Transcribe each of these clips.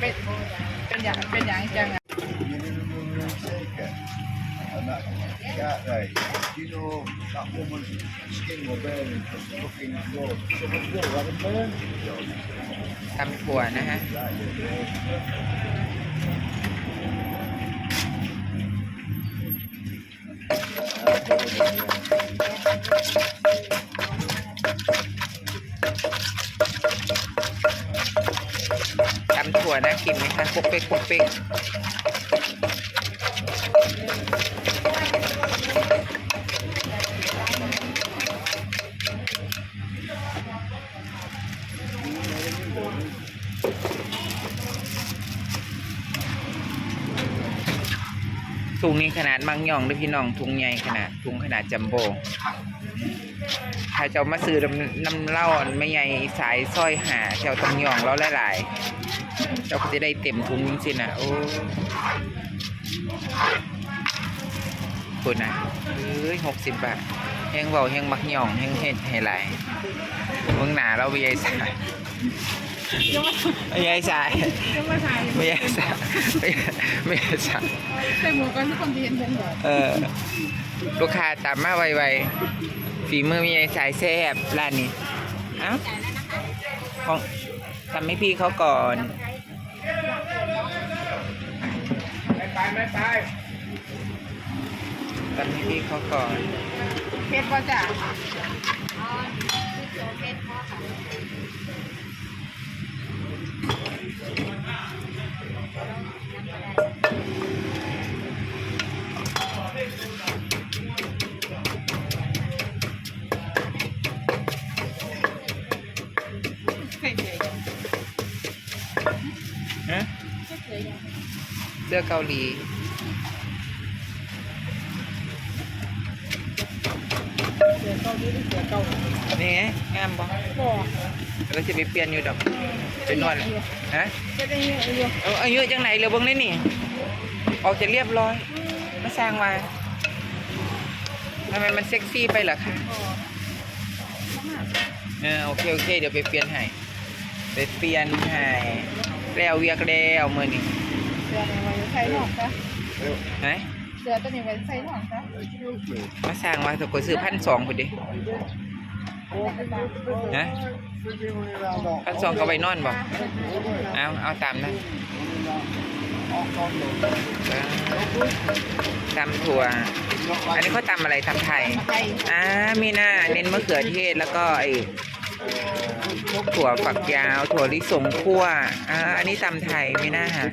เป็นเป็นอย่างเป็นอย่างจังอะ Zeker. And that cat there, you know that woman's skin was burning from the fucking blood. So the blood had a burn. ตำถั่วนะฮะ ต ำถั่วน่ากินไหมคะปุกเป๊กปุกเป๊กถุงนี้ขนาดมังย่องด้วยพี่น้องถุงใหญ่ขนาดถุงขนาดจัมโบ้ถ้าเจ้ามาซื้อน้ำน้ำเหล้าไม่ใหญ่สายสร้อยหาแถวตรงย่องแล้วหลายๆ เจ้าก็จะได้เต็มถุงจริงๆนะโอ้คุณนะเอ้ยหกสิบบาทแห้งเบาแห้งมักย่องแห้งเห็ดให้หลายเมืองหนาเราไม่ใหญ่สายไม่ใหญ่สายยังมาถ่ายไม่ใหญ่สายไม่ไม่ใหญ่สายใส่หมวกกันทุกคนที่เห็นเป็นแบบเออลูกค้าตามมาไวๆฝีมือมีไอ้สายแซ่บร้านนี้เอ้าของทำให้พี่เขาก่อน ไม่ไปตอนนี้พี่เขาก่อนเพชรป่ะจ้ะ ฮะเสื้อเกาหลีเสือเกาหลีเสือเกาหลีนี่ไงงามบ่บ่แล้วจะไปเปลี่ยนอยู่ดอกไปนวดฮะจะได้เยอะเยอะเอาอายุจังไหนเร็วเบิ่งได้นี่ ออกจะเรียบร้อยมาสร้างมาทำไมมันเซ็กซี่ไปเหรอคะเออโอเคโอเค เดี๋ยวไปเปลี่ยนให้ไปเปลี่ยนให้ แล้วเวียกแล้วมือนี่เสือนี่ไว้ใส่หนองจ้ะฮะเสือตัวนี้ไว้ใส่หนองจ้ะมาสร้างมาถูกกดซื้อพันสองพอดีฮะพันสองก็ไปนอนบ่เอาเอาตามนั้นตำถั่ว อันนี้เขาตำอะไรตำไทยอ่ามีหน้าเน้นมะเขือเทศแล้วก็ไอ ถั่วฝักยาว ถั่วลิสงคั่วอ่าอันนี้ตำไทยมีหน้าฮะ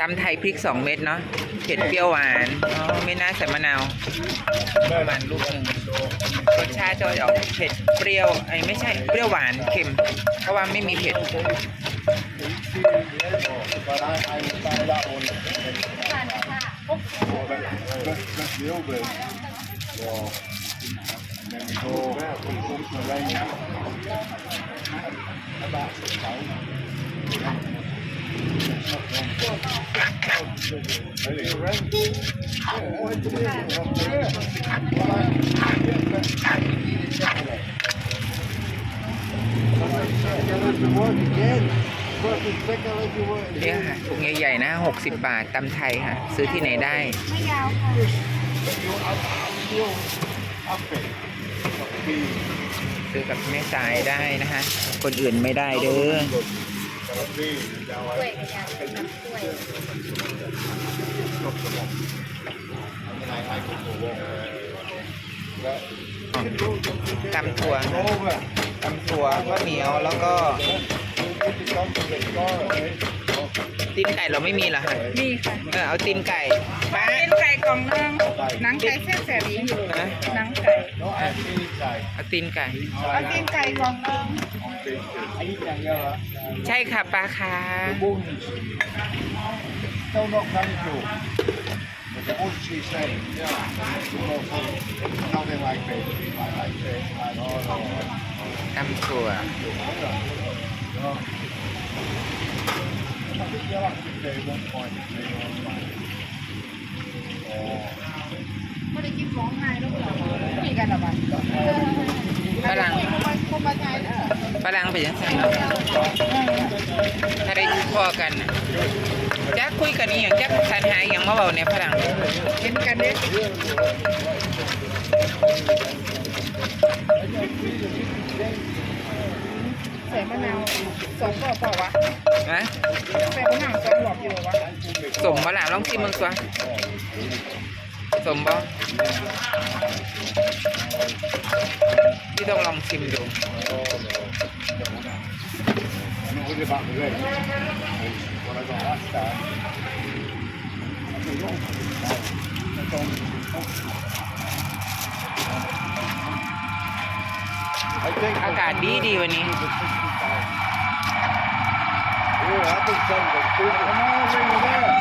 ตำไทยพริกสองเม็ดเนาะเผ็ดเปรี้ยวหวานอ๋อไม่น่าใส่มะนาวประมาณลูกหนึ่งรสชาติจะออกเผ็ดเปรี้ยวไอ้ไม่ใช่เปรี้ยวหวานเค็ม เพราะว่าไม่มีเผ็ด But เนี่ยค่ะถุงใหญ่ๆนะ 60 บาทตำไทยค่ะ ซื้อที่ไหนได้ ไม่ยาวค่ะ ซื้อกับแม่สายได้นะคะคนอื่นไม่ได้เด้อตำถั่วตำถั่วข้าวเหนียวแล้วก็ ตีนไก่เราไม่มีเหรอคะนี่ค่ะเออเอาตีนไก่ป้าเป็นไก่กล่องนึงหนังไก่แซ่บแซ่บอีอยู่ฮะหนังไก่เอาตีนไก่ เอาตีนไก่กล่องนึงใช่ค่ะป้าคะ Still not very cool. But the ones she said, yeah, nothing like this. I like this. I know. ตำถั่ว I think you'll have to pay one point. Oh. ไม่ได้กินของไทยแล้วเหรอมีกันหรอบ้างฝรั่งคนมาไทยฝรั่งเป็นยังไงเนาะพอกันนะจักคุยกันอีหยังจักสันหายอย่างมาเบาเนี่ยฝรั่งเห็นกันเด้ใส่มะนาวสองกรอบเปล่าวะ นะส่มะนาวสองกรอบอยู่วะสมบ่ล่ะลองชิมมึงสัวสมบ่พี่ต้องลองชิมดูอากาศดีดีวันนี้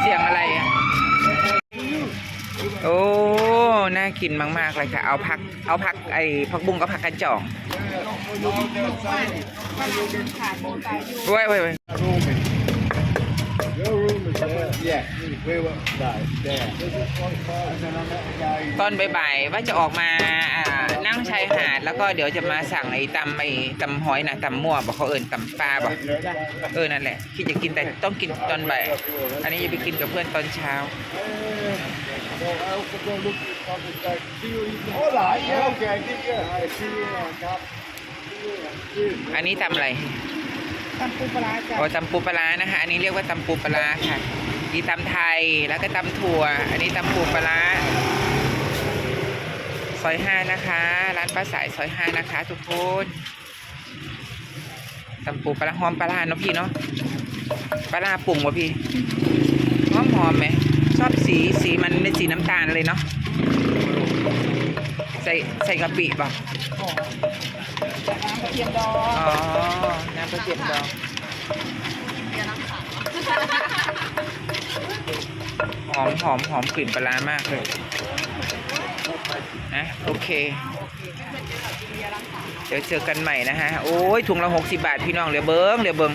เสียงอะไรอะ โอ้ น่ากินมาก ๆ เลยค่ะ เอาผัก เอาผักไอ้ผักบุ้งกับผักกระจ่องดโบตายอยู่เว้ยเว้ย Your room is there. Yeah, we were right there. And then I met the guy. ตอนบ่ายๆว่าจะออกมาอ่านั่งชายหาดแล้วก็เดี๋ยวจะมาสั่งไอ้ตำไอ้ตำหอยนะตำมั่วบอกเขาเอิญตำปลาบอกเออนั่นแหละคิดจะกินแต่ต้องกินตอนบ่ายอันนี้จะไปกินกับเพื่อนตอนเช้า So I also go look at the guy. See what you can. All right, yeah, okay, yeah, yeah. I see you on top. อันนี้ตำอะไร ตำปูปลาร้าจ้ะโอ้ตำปูปลาร้านะคะ อันนี้เรียกว่าตำปูปลาร้าค่ะ มีตำไทยแล้วก็ตำถั่ว อันนี้ตำปูปลาร้าซอยห้านะคะ ร้านป้าสายซอยห้านะคะ ทุกคนตำปูปลาร้าหอมปลาร้าเนาะพี่เนาะปลาร้าปรุงวะพี่หอมหอมไหมชอบสีสีมันเป็นสีน้ำตาลเลยเนาะใส่ใส่กะปิป่ะ น้ำกระเทียมดองอ๋อ น้ำกระเทียมดองหอมหอมหอมกลิ่นปลาร้ามากเลยนะโอเค เดี๋ยวเจอกันใหม่นะฮะ โอ้ยถุงละหกสิบาทพี่น้องเหลือเบิ้งเหลือเบิ้ง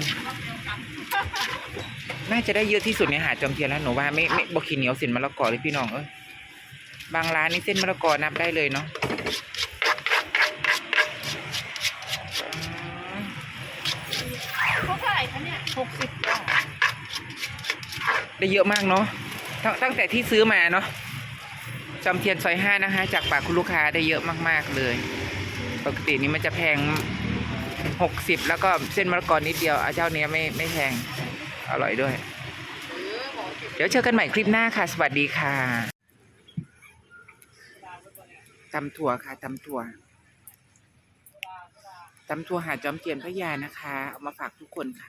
น่าจะได้เยอะที่สุดในหาดจอมเทียนแล้วหนูว่าไม่ไม่บอกขี้เหนียวเส้นมะละกอเลยพี่น้องเอ้ยบางร้านนี่เส้นมะละกอนับได้เลยเนาะ เขาเท่าไหกสิบจ้ะได้เยอะมากเนาะตั้งตั้งแต่ที่ซื้อมาเนาะจอมเทียนซอยห้านะคะ จากปากคุณลูกค้าได้เยอะมาก ๆ เลย ปกตินี้มันจะแพงหกสิบแล้วก็เส้นมะละกอนิดเดียวอาเจ้าเนี้ยไม่ไม่แพงอร่อยด้วย เดี๋ยวเจอกันใหม่คลิปหน้าค่ะ สวัสดีค่ะตำถั่วค่ะตำถั่วตำถั่วหาจอมเทียนพระยานะคะ เอามาฝากทุกคนค่ะ